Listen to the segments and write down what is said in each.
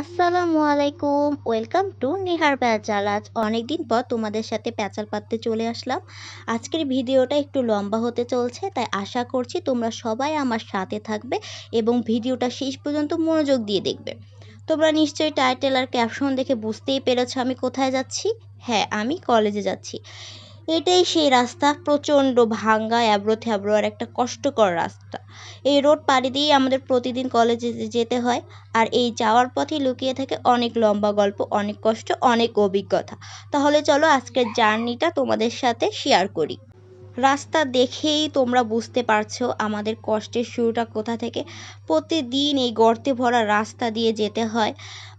আসসালামু আলাইকুম welcome to Nihar প্যাচাল। আজ অনেকদিন পর তোমাদের সাথে প্যাচাল পাততে চলে আসলাম। আজকের ভিডিওটা একটু লম্বা হতে চলছে, তাই আশা করছি তোমরা সবাই আমার সাথে থাকবে এবং ভিডিওটা শেষ পর্যন্ত মনোযোগ দিয়ে দেখবে। তোমরা নিশ্চয়ই টাইটেল আর ক্যাপশন দেখে বুঝতেই পেরেছ আমি কোথায় যাচ্ছি। হ্যাঁ আমি কলেজে যাচ্ছি। এটাই সেই রাস্তা, প্রচণ্ড ভাঙ্গা অ্যাব্রো থ্যাব্রো আর একটা কষ্টকর রাস্তা। এই রোড পাড়ি দিয়েই আমাদের প্রতিদিন কলেজে যেতে হয় আর এই যাওয়ার পথে লুকিয়ে থাকে অনেক লম্বা গল্প, অনেক কষ্ট, অনেক অভিজ্ঞতা। তাহলে চলো আজকের জার্নিটা তোমাদের সাথে শেয়ার করি। রাস্তা দেখেই তোমরা বুঝতে পারছ আমাদের কষ্টের শুরুটা কোথা থেকে। প্রতিদিন এই গর্তে ভরা রাস্তা দিয়ে যেতে হয়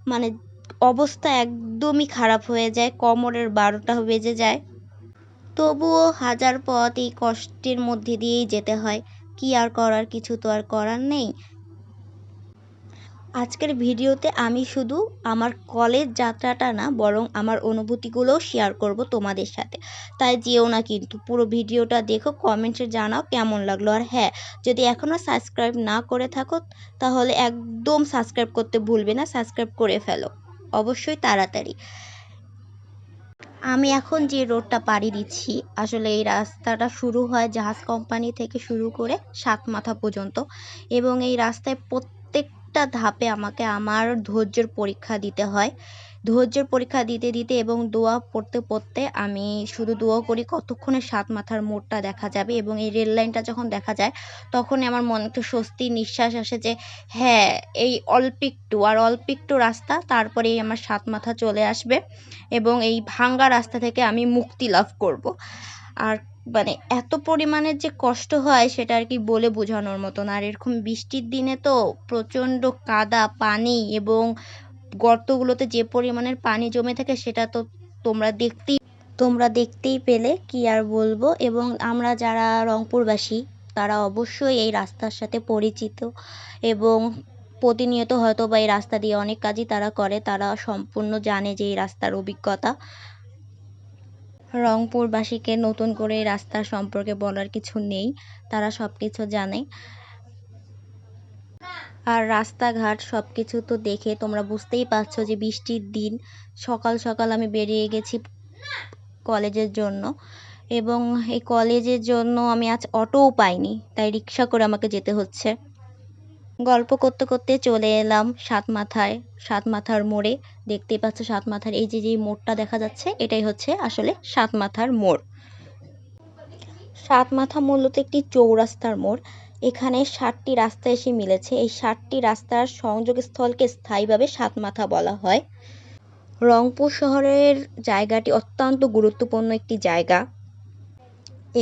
মানে অবস্থা একদমই খারাপ হয়ে যায়, কোমরের বারোটা বেজে যায়। তবুও হাজার পথ এই কষ্টের মধ্যে দিয়েই যেতে হয়। কি আর করার, কিছু তো আর করার নেই। আজকের ভিডিওতে আমি শুধু আমার কলেজ যাত্রাটা না, বরং আমার অনুভূতিগুলোও শেয়ার করব তোমাদের সাথে। তাই যেও না কিন্তু, পুরো ভিডিওটা দেখো কমেন্টে জানাও কেমন লাগল। আর হ্যাঁ যদি এখনও সাবস্ক্রাইব না করে থাকো, তাহলে একদম সাবস্ক্রাইব করতে ভুলবে না সাবস্ক্রাইব করে ফেলো। অবশ্যই তাড়াতাড়ি। আমি এখন যে রোডটা পাড়ি দিচ্ছি, আসলে এই রাস্তাটা শুরু হয় জাহাজ কোম্পানি থেকে শুরু করে সাত মাথা পর্যন্ত। এবং এই রাস্তায় প্রত্যেকটা ধাপে আমাকে আমার ধৈর্যের পরীক্ষা দিতে হয়। ধৈর্যের পরীক্ষা দিতে দিতে এবং দোয়া পড়তে পড়তে আমি শুধু দোয়া করি কতক্ষণে সাত মাথার মোড়টা দেখা যাবে এবং এই রেল লাইনটা যখন দেখা যায়, তখনই আমার মনে একটু স্বস্তি, নিঃশ্বাস আসে যে হ্যাঁ এই অল্প একটু আর অল্প একটু রাস্তা, তারপরেই আমার সাত মাথা চলে আসবে এবং এই ভাঙ্গা রাস্তা থেকে আমি মুক্তি লাভ করব। আর মানে এত পরিমাণের যে কষ্ট হয় সেটা আর কি বলে বোঝানোর মতন। আর এরকম বৃষ্টির দিনে তো প্রচণ্ড কাদা, পানি এবং গর্তগুলোতে যে পরিমাণের পানি জমে থাকে সেটা তো তোমরা দেখতেই তোমরা দেখতেই পেলে কি আর বলব। এবং আমরা যারা রংপুরবাসী, তারা অবশ্যই এই রাস্তার সাথে পরিচিত এবং প্রতিনিয়ত হয়তো বা এই রাস্তা দিয়ে অনেক কাজই তারা করে, তারা সম্পূর্ণ জানে যে এই রাস্তার অভিজ্ঞতা। রংপুরবাসীকে নতুন করে এই রাস্তা সম্পর্কে বলার কিছু নেই, তারা সব কিছু জানে। আর রাস্তাঘাট সব কিছু তো দেখে তোমরা বুঝতেই পারছ যে বৃষ্টির দিন সকাল সকাল আমি বেরিয়ে গেছি কলেজের জন্য। এবং এই কলেজের জন্য আমি আজ অটোও পাইনি, তাই রিক্সা করে আমাকে যেতে হচ্ছে। গল্প করতে করতে চলে এলাম সাত মাথায় সাত মাথার মোড়ে। দেখতেই পাচ্ছ সাত মাথার এই যে যে মোড়টা দেখা যাচ্ছে, এটাই হচ্ছে আসলে সাত মাথার মোড়। সাত মাথা মূলত একটি চৌরাস্তার মোড়। এখানে ষাটটি রাস্তা এসে মিলেছে। এই ষাটটি রাস্তার সংযোগস্থলকে স্থায়ীভাবে সাত মাথা বলা হয়। রংপুর শহরের জায়গাটি অত্যন্ত গুরুত্বপূর্ণ একটি জায়গা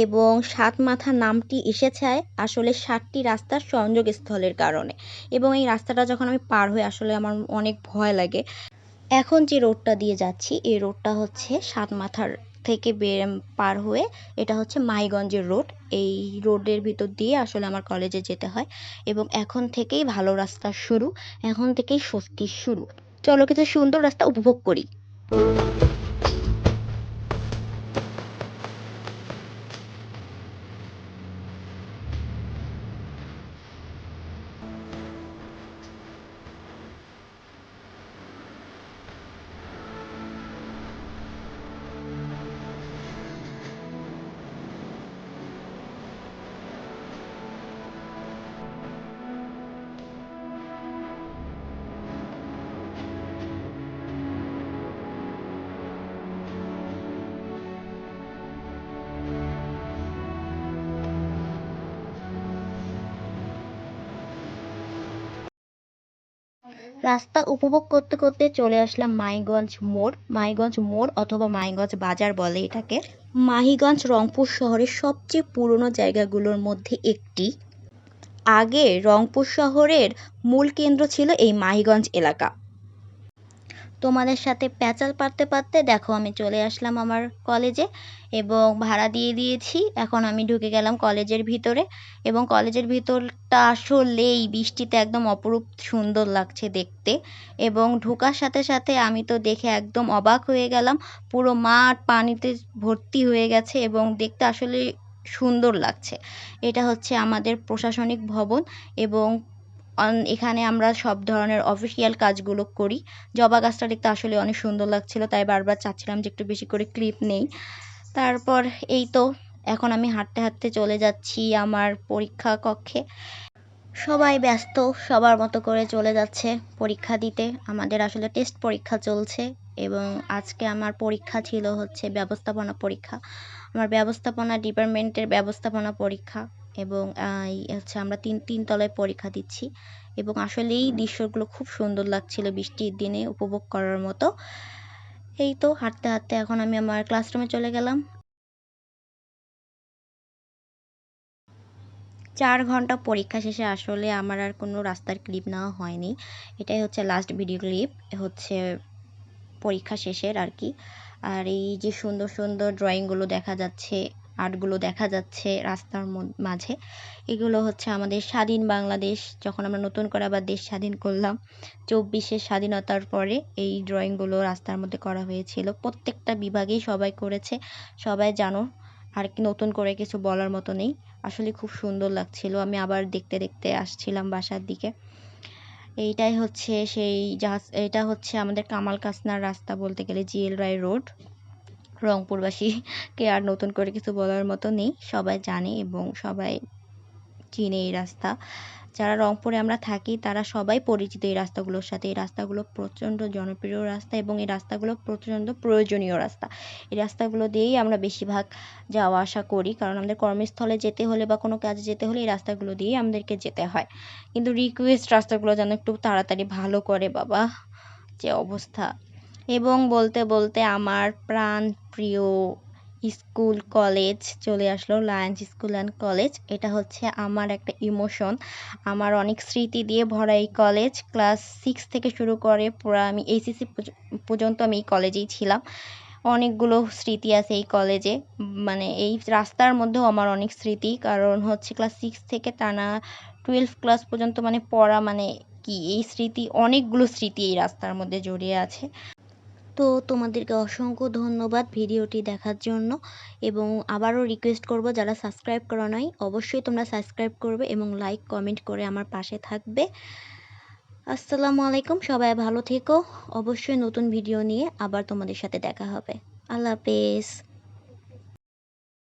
এবং সাত মাথা নামটি এসেছে আসলে ষাটটি রাস্তার সংযোগস্থলের কারণে এবং এই রাস্তাটা যখন আমি পার হই আসলে আমার অনেক ভয় লাগে। এখন যে রোডটা দিয়ে যাচ্ছি, এই রোডটা হচ্ছে সাত মাথার থেকে পার হয়ে এটা হচ্ছে মাইগঞ্জের রোড। এই রোডের ভিতর দিয়ে আসলে আমার কলেজে যেতে হয় এবং এখন থেকেই ভালো রাস্তা শুরু। এখন থেকেই স্বস্তির শুরু। চলো কিছু সুন্দর রাস্তা উপভোগ করি। রাস্তা উপভোগ করতে করতে চলে আসলাম মাইগঞ্জ মোড় মাইগঞ্জ মোড় অথবা মাইগঞ্জ বাজার বলে এটাকে। মাহিগঞ্জ রংপুর শহরের সবচেয়ে পুরনো জায়গাগুলোর মধ্যে একটি। আগে রংপুর শহরের মূল কেন্দ্র ছিল এই মাহিগঞ্জ এলাকা। তোমাদের সাথে প্যাচাল পারতে পারতে দেখো আমি চলে আসলাম আমার কলেজে এবং ভাড়া দিয়ে দিয়েছি। এখন আমি ঢুকে গেলাম কলেজের ভিতরে এবং কলেজের ভিতরটা আসলেই বৃষ্টিতে একদম অপরূপ সুন্দর লাগছে দেখতে এবং ঢোকার সাথে সাথে আমি তো দেখে একদম অবাক হয়ে গেলাম। পুরো মাঠ পানিতে ভর্তি হয়ে গেছে এবং দেখতে আসলে সুন্দর লাগছে। এটা হচ্ছে আমাদের প্রশাসনিক ভবন এবং এখানে আমরা সব ধরনের অফিসিয়াল কাজগুলো করি। জবা গাছটা দেখতে আসলে অনেক সুন্দর লাগছিল, তাই বারবার চাচ্ছিলাম যে একটু বেশি করে ক্লিপ নেই। তারপর এই তো, এখন আমি হাঁটতে হাঁটতে চলে যাচ্ছি আমার পরীক্ষা কক্ষে। সবাই ব্যস্ত, সবার মতো করে চলে যাচ্ছে পরীক্ষা দিতে। আমাদের আসলে টেস্ট পরীক্ষা চলছে এবং আজকে আমার পরীক্ষা ছিল হচ্ছে ব্যবস্থাপনা পরীক্ষা। আমার ব্যবস্থাপনা ডিপার্টমেন্টের ব্যবস্থাপনা পরীক্ষা। এবং হচ্ছে আমরা তিন তিন তলায় পরীক্ষা দিচ্ছি। এবং আসলেই দৃশ্যগুলো খুব সুন্দর লাগছিল বৃষ্টির দিনে উপভোগ করার মতো। এই তো হাঁটতে হাঁটতে এখন আমি আমার ক্লাসরুমে চলে গেলাম। চার ঘণ্টা পরীক্ষা শেষে আসলে আমার আর কোনো রাস্তার ক্লিপ নেওয়া হয়নি। এটাই হচ্ছে লাস্ট ভিডিও ক্লিপ হচ্ছে পরীক্ষা শেষের আর কি। আর এই যে সুন্দর সুন্দর ড্রয়িংগুলো দেখা যাচ্ছে আর্টগুলো দেখা যাচ্ছে রাস্তার মাঝে। এগুলো হচ্ছে আমাদের স্বাধীন বাংলাদেশ, যখন আমরা নতুন করে আবার দেশ স্বাধীন করলাম। চব্বিশের স্বাধীনতার পরে এই ড্রয়িংগুলো রাস্তার মধ্যে করা হয়েছিল। প্রত্যেকটা বিভাগেই সবাই করেছে, সবাই জানো, আর কি নতুন করে কিছু বলার মতো নেই। আসলে খুব সুন্দর লাগছিল, আমি আবার দেখতে দেখতে আসছিলাম বাসার দিকে। এইটাই হচ্ছে সেই জাহাজ এটা হচ্ছে আমাদের কামাল কাসনার রাস্তা বলতে গেলে জিএল রায় রোড। রংপুরবাসীকে আর নতুন করে কিছু বলার মতো নেই। সবাই জানে এবং সবাই চিনে এই রাস্তা। যারা রংপুরে আমরা থাকি, তারা সবাই পরিচিত এই রাস্তাগুলোর সাথে। এই রাস্তাগুলো প্রচণ্ড জনপ্রিয় রাস্তা এবং এই রাস্তাগুলো প্রচণ্ড প্রয়োজনীয় রাস্তা। এই রাস্তাগুলো দিয়েই আমরা বেশিরভাগ যাওয়া আসা করি। কারণ আমাদের কর্মস্থলে যেতে হলে বা কোনো কাজে যেতে হলে এই রাস্তাগুলো দিয়েই আমাদেরকে যেতে হয়। কিন্তু রিকোয়েস্ট রাস্তাগুলো যেন একটু তাড়াতাড়ি ভালো করে, বাবা, যে অবস্থা। এবং বলতে বলতে আমার প্রাণ প্রিয় স্কুল কলেজ চলে আসলো, লায়ন্স স্কুল অ্যান্ড কলেজ। এটা হচ্ছে আমার একটা ইমোশন। আমার অনেক স্মৃতি দিয়ে ভরা এই কলেজ। ক্লাস সিক্স থেকে শুরু করে পুরো আমি এইচএসসি পর্যন্ত আমি এই কলেজেই ছিলাম। অনেকগুলো স্মৃতি আছে এই কলেজে। মানে এই রাস্তার মধ্যেও আমার অনেক স্মৃতি। কারণ হচ্ছে ক্লাস সিক্স থেকে টানা টুয়েলভ ক্লাস পর্যন্ত মানে পড়া মানে কি? এই স্মৃতি, অনেকগুলো স্মৃতি এই রাস্তার মধ্যে জড়িয়ে আছে। তো তোমাদেরকে অসংখ্য ধন্যবাদ ভিডিওটি দেখার জন্য এবং আবারও রিকোয়েস্ট করব যারা সাবস্ক্রাইব করা নাই, অবশ্যই তোমরা সাবস্ক্রাইব করবে এবং লাইক কমেন্ট করে আমার পাশে থাকবে। আসসালামু আলাইকুম, সবাই ভালো থেকো। অবশ্যই নতুন ভিডিও নিয়ে আবার তোমাদের সাথে দেখা হবে। আল্লাহ হাফেজ।